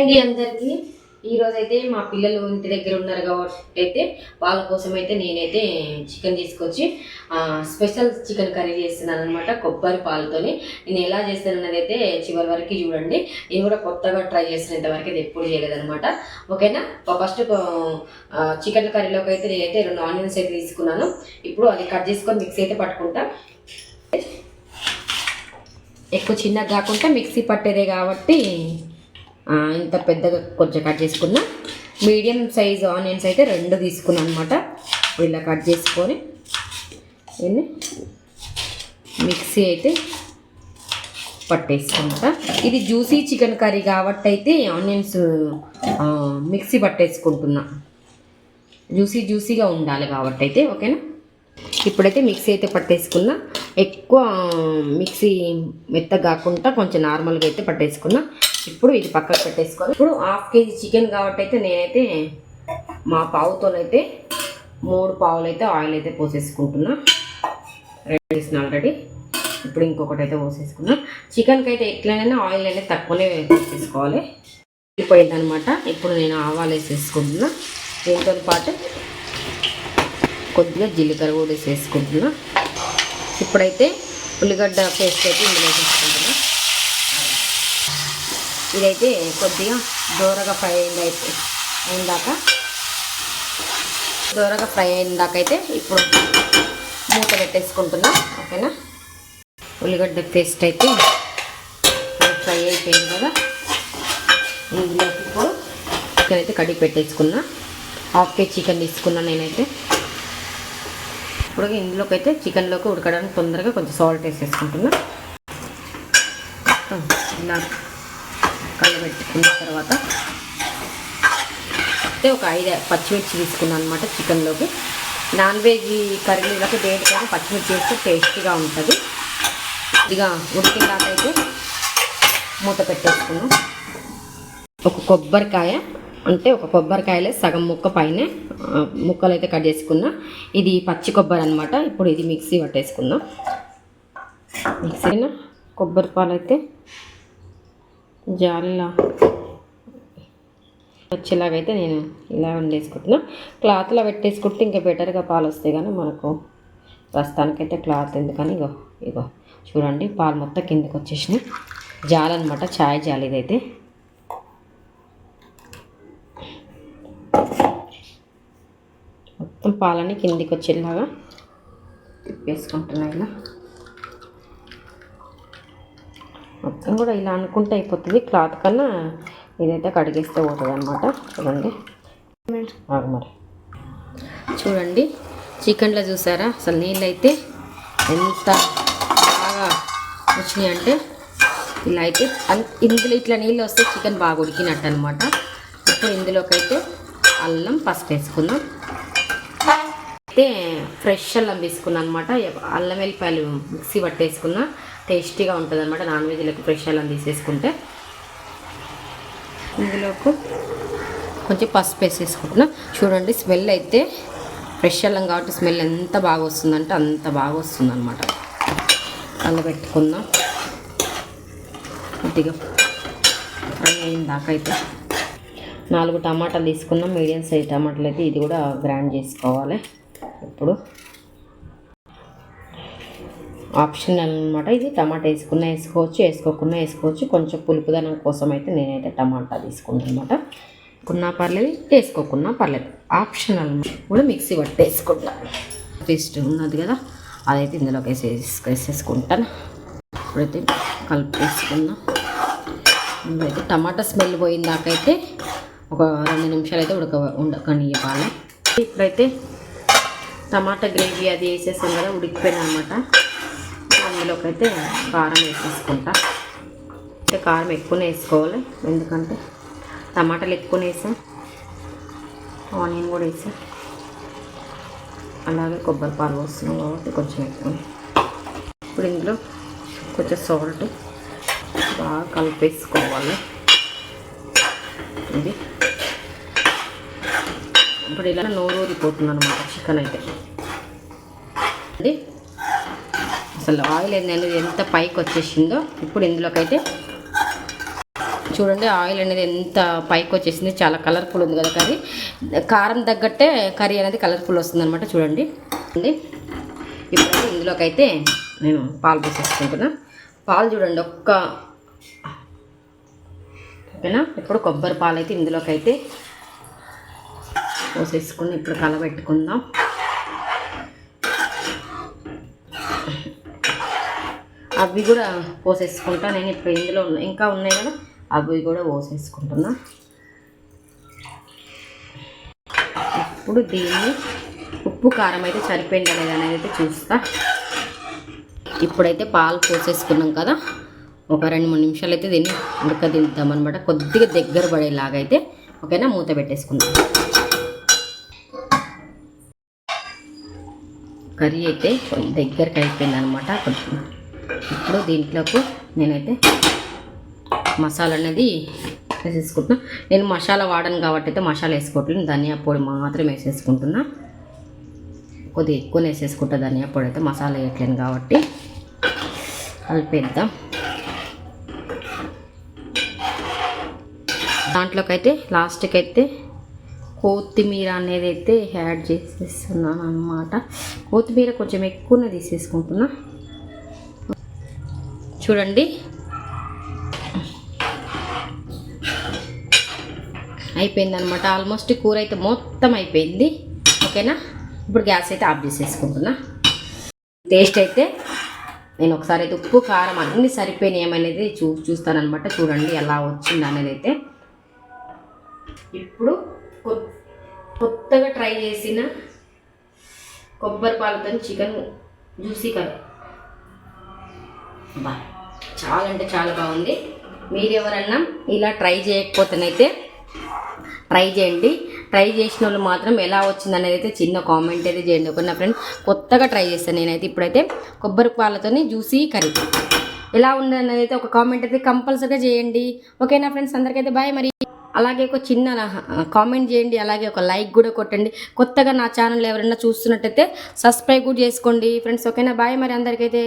అండి అందరికీ. ఈరోజు అయితే మా పిల్లలు ఇంటి దగ్గర ఉన్నారు కాబట్టి అయితే వాళ్ళ కోసం అయితే నేనైతే చికెన్ తీసుకొచ్చి స్పెషల్ చికెన్ కర్రీ చేస్తున్నాను అనమాట కొబ్బరి పాలతోని. నేను ఎలా చేస్తానన్నది అయితే చివరి వరకు చూడండి. నేను కూడా కొత్తగా ట్రై చేసినంతవరకు అది అయితే ఎప్పుడు చేయలేదనమాట ఓకేనా? ఫస్ట్ చికెన్ కర్రీలోకి అయితే నేనైతే రెండు ఆనియన్స్ అయితే తీసుకున్నాను. ఇప్పుడు అది కట్ చేసుకొని మిక్సీ అయితే పట్టుకుంటా. ఎక్కువ చిన్నగా కాకుండా మిక్సీ పట్టేదే కాబట్టి ఇంత పెద్దగా కొంచెం కట్ చేసుకున్నా. మీడియం సైజ్ ఆనియన్స్ అయితే రెండు తీసుకున్నాను అనమాట ఇలా కట్ చేసుకొని మిక్సీ అయితే పట్టేసుకుంటా. ఇది జ్యూసీ చికెన్ కర్రీ కాబట్టి అయితే ఆనియన్స్ మిక్సీ పట్టేసుకుంటున్నా. జ్యూసీ జ్యూసీగా ఉండాలి కాబట్టి అయితే ఓకేనా? ఇప్పుడైతే మిక్సీ అయితే పట్టేసుకున్నా. ఎక్కువ మిక్సీ మెత్తగా కాకుండా కొంచెం నార్మల్గా అయితే పట్టేసుకున్నా. ఇప్పుడు ఇది పక్కకు పెట్టేసుకోవాలి. ఇప్పుడు హాఫ్ కేజీ చికెన్ కాబట్టి అయితే నేనైతే మా పావుతోనైతే మూడు పావులు అయితే ఆయిల్ అయితే పోసేసుకుంటున్నా. రెడీ చేసిన ఆల్రెడీ ఇప్పుడు ఇంకొకటి అయితే పోసేసుకున్నా. చికెన్కి అయితే ఎట్లనైనా ఆయిల్ అనేది తక్కువనే పోసేసుకోవాలి. అనమాట ఇప్పుడు నేను ఆవాలు వేసేసుకుంటున్నా. దీంతో పాటు కొద్దిగా జీలకర్ర కూడా వేసేసుకుంటున్నా. ఇప్పుడైతే ఉల్లిగడ్డ పేస్ట్ అయితే ఇందులో వేసేసుకుంటున్నా. ఇదైతే కొద్దిగా దూరగా ఫ్రై అయింది అయితే అయిందాక. దూరగా ఫ్రై అయిందాక అయితే ఇప్పుడు మూత పెట్టేసుకుంటున్నా ఓకేనా? ఉల్లిగడ్డ పేస్ట్ అయితే ఫ్రై అయిపోయింది కదా. ఇందులోకి ఇప్పుడు చికెన్ అయితే కడిగి పెట్టేసుకున్నా. హాఫ్ కేజీ చికెన్ తీసుకున్నా నేనైతే. ఇప్పుడు ఇందులోకి అయితే చికెన్లోకి ఉడకడానికి తొందరగా కొంచెం సాల్ట్ వేసేసుకుంటున్నా. ఇలా కలబెట్టుకున్న తర్వాత అయితే ఒక ఐదు పచ్చిమిర్చి తీసుకున్నాను అనమాట చికెన్లోకి. నాన్ వెజ్ కర్రీలకి దేనికైనా పచ్చిమిర్చి వేస్తే టేస్టీగా ఉంటుంది. ఇదిగా ఉడికిన దాకా అయితే మూత పెట్టేసుకున్నాం. ఒక కొబ్బరికాయ అంటే ఒక కొబ్బరికాయలే సగం ముక్క పైన ముక్కలు అయితే కట్ చేసుకున్నా. ఇది పచ్చి కొబ్బరి అనమాట ఇప్పుడు ఇది మిక్సీ పట్టేసుకుందాం. మిక్సీ అయినా కొబ్బరి పాలు అయితే జాలిలా వచ్చేలాగైతే నేను ఇలా వండేసుకుంటున్నా క్లాత్లో పెట్టేసుకుంటే ఇంకా బెటర్గా పాలు వస్తాయి కానీ మనకు ప్రస్తుతానికైతే క్లాత్ ఎందుకని ఇగో ఇగో చూడండి పాలు మొత్తం కిందకి వచ్చేసినాయి. జాలన్నమాట ఛాయ్ చాయ్ జాలి ఇదైతే. మొత్తం పాలని కిందికి వచ్చేలాగా తిప్పేసుకుంటున్నా ఇలా. మొత్తం కూడా ఇలా అనుకుంటే అయిపోతుంది. క్లాత్ కన్నా ఇదైతే కడిగేస్తే పోతుంది అనమాట చూడండి మరి. చూడండి. చికెన్లో చూసారా? అసలు నీళ్ళు అయితే ఎంత బాగా వచ్చినాయి అంటే ఇలా అయితే ఇందులో ఇట్లా నీళ్ళు వస్తే చికెన్ బాగా ఉడికినట్టు అనమాట ఇప్పుడు ఇందులోకి అయితే అల్లం పసుపు వేసుకుందాం. అయితే ఫ్రెష్ అల్లం తీసుకున్నాను అనమాట అల్లం వెల్లిపాయలు మిక్సీ పట్టేసుకున్నా. టేస్టీగా ఉంటుంది అనమాట నాన్ వెజ్లకు ఫ్రెష్ అలా తీసేసుకుంటే. ఇందులోకి కొంచెం పసుపు వేసేసుకుంటున్నా. చూడండి స్మెల్ అయితే ఫ్రెష్ అల్లం కాబట్టి స్మెల్ ఎంత బాగా వస్తుందంటే అంత బాగా వస్తుంది అనమాట కలబెట్టుకుందాం కొద్దిగా ఫ్రై అయిన దాకైతే నాలుగు టమాటాలు తీసుకున్నాం మీడియం సైజ్ టమాటాలు అయితే ఇది కూడా గ్రైండ్ చేసుకోవాలి. ఇప్పుడు ఆప్షనల్ అనమాట ఇది. టమాటా వేసుకున్నా వేసుకోవచ్చు వేసుకోకుండా వేసుకోవచ్చు. కొంచెం పులుపుదనం కోసం అయితే నేనైతే టమాటా తీసుకుంటాను అనమాట కొన్నా పర్లేదు వేసుకోకున్నా పర్లేదు. ఆప్షనల్ కూడా మిక్సీ పట్టేసుకుంటా పేస్ట్ ఉన్నది కదా అదైతే ఇందులోకి వేసేసి వేసేసుకుంటాను. ఇప్పుడైతే కలిపేసుకుందాం అయితే టమాటా స్మెల్ పోయిన దాకైతే ఒక రెండు నిమిషాలు అయితే ఉడక ఉడకనివ్వాలి. ఇప్పుడైతే టమాటా గ్రేవీ అది వేసేసాం కదా ఉడికిపోయినా అనమాట అందులోకి అయితే కారం వేసేసుకుంటా. అంటే కారం ఎక్కువనే వేసుకోవాలి. ఎందుకంటే టమాటాలు ఎక్కువనే వేసాం. ఆనియన్ కూడా వేసాం. అలాగే కొబ్బరి పాలు పోస్తున్నాం కాబట్టి కొంచెం ఎక్కువ ఇప్పుడు ఇందులో కొంచెం సాల్ట్ బాగా కలిపేసుకోవాలి. ఇది. ఇప్పుడు ఇలా నోరూరిపోతుంది అనమాట చికెన్ అయితే. అది అసలు ఆయిల్ అనేది ఎంత పైకి వచ్చేసిందో ఇప్పుడు ఇందులోకైతే చూడండి ఆయిల్ అనేది ఎంత పైకి వచ్చేసింది. చాలా కలర్ఫుల్ ఉంది కదా కర్రీ. కారం తగ్గట్టే కర్రీ అనేది కలర్ఫుల్ వస్తుంది అనమాట చూడండి. అండి ఇప్పుడు ఇందులోకి అయితే నేను పాలు పోసేసుకుంటున్నా. పాలు చూడండి ఒక్క ఓకేనా? ఇప్పుడు కొబ్బరి పాలు అయితే ఇందులోకైతే పోసేసుకుని ఇప్పుడు కలబెట్టుకుందాం. అవి కూడా పోసేసుకుంటా. నేను ఇప్పుడు ఇందులో ఉన్నా ఇంకా ఉన్నాయి కదా అవి కూడా పోసేసుకుంటున్నా. ఇప్పుడు దీన్ని ఉప్పు కారం అయితే సరిపోయిందా లేదా అనేది అయితే చూస్తా. ఇప్పుడైతే పాలు పోసేసుకున్నాం కదా ఒక రెండు మూడు నిమిషాలు అయితే దీన్ని ఉడకదిద్దాం అనమాట కొద్దిగా దగ్గర పడేలాగా అయితే ఓకేనా మూత పెట్టేసుకుందాం. కర్రీ అయితే కొంచెం దగ్గరికి అయిపోయింది అనమాట కొంచెం ఇప్పుడు దీంట్లోకి నేనైతే మసాలా అనేది వేసేసుకుంటున్నా. నేను మసాలా వాడను కాబట్టి అయితే మసాలా వేసుకోవట్లేదు. ధనియా పొడి మాత్రం వేసేసుకుంటున్నా. కొద్దిగా ఎక్కువ వేసేసుకుంటా. ధనియా పొడి అయితే మసాలా వేయట్లేను కాబట్టి కలిపేద్దాం. దాంట్లోకైతే లాస్ట్కి అయితే కొత్తిమీర అనేది అయితే యాడ్ చేసేస్తున్నాను అనమాట కొత్తిమీర కొంచెం ఎక్కువనే తీసేసుకుంటున్నా. చూడండి. అయిపోయింది అనమాట ఆల్మోస్ట్ కూర అయితే మొత్తం అయిపోయింది. ఓకేనా? ఇప్పుడు గ్యాస్ అయితే ఆఫ్ చేసేసుకుంటున్నా. టేస్ట్ అయితే నేను ఒకసారి అయితే ఉప్పు కారం అన్నీ సరిపోయినాయి అనేది చూ చూస్తానమాట చూడండి ఎలా వచ్చింది అనేది అయితే. ఇప్పుడు కొత్తగా ట్రై చేసిన కొబ్బరి పాలతో చికెన్ జ్యూసీ కర్రీ. బాయ్ చాలా అంటే చాలా బాగుంది. మీరు ఎవరన్నా ఇలా ట్రై చేయకపోతేనైతే ట్రై చేయండి. ట్రై చేసిన వాళ్ళు మాత్రం ఎలా వచ్చింది అనేది అయితే చిన్న కామెంట్ అయితే చేయండి. ఒక నా ఫ్రెండ్ కొత్తగా ట్రై చేస్తాను నేనైతే ఇప్పుడైతే కొబ్బరి పాలతోని జ్యూసీ కర్రీ. ఎలా ఉంది అనేది అయితే ఒక కామెంట్ అయితే కంపల్సరీగా చేయండి. ఓకేనా ఫ్రెండ్స్ అందరికైతే బాయ్ మరి. అలాగే ఒక చిన్న కామెంట్ చేయండి. అలాగే ఒక లైక్ కూడా కొట్టండి. కొత్తగా నా ఛానల్ ఎవరైనా చూస్తున్నట్టయితే సబ్స్క్రైబ్ కూడా చేసుకోండి. ఫ్రెండ్స్ ఓకేనా? బాయ్ మరి అందరికైతే.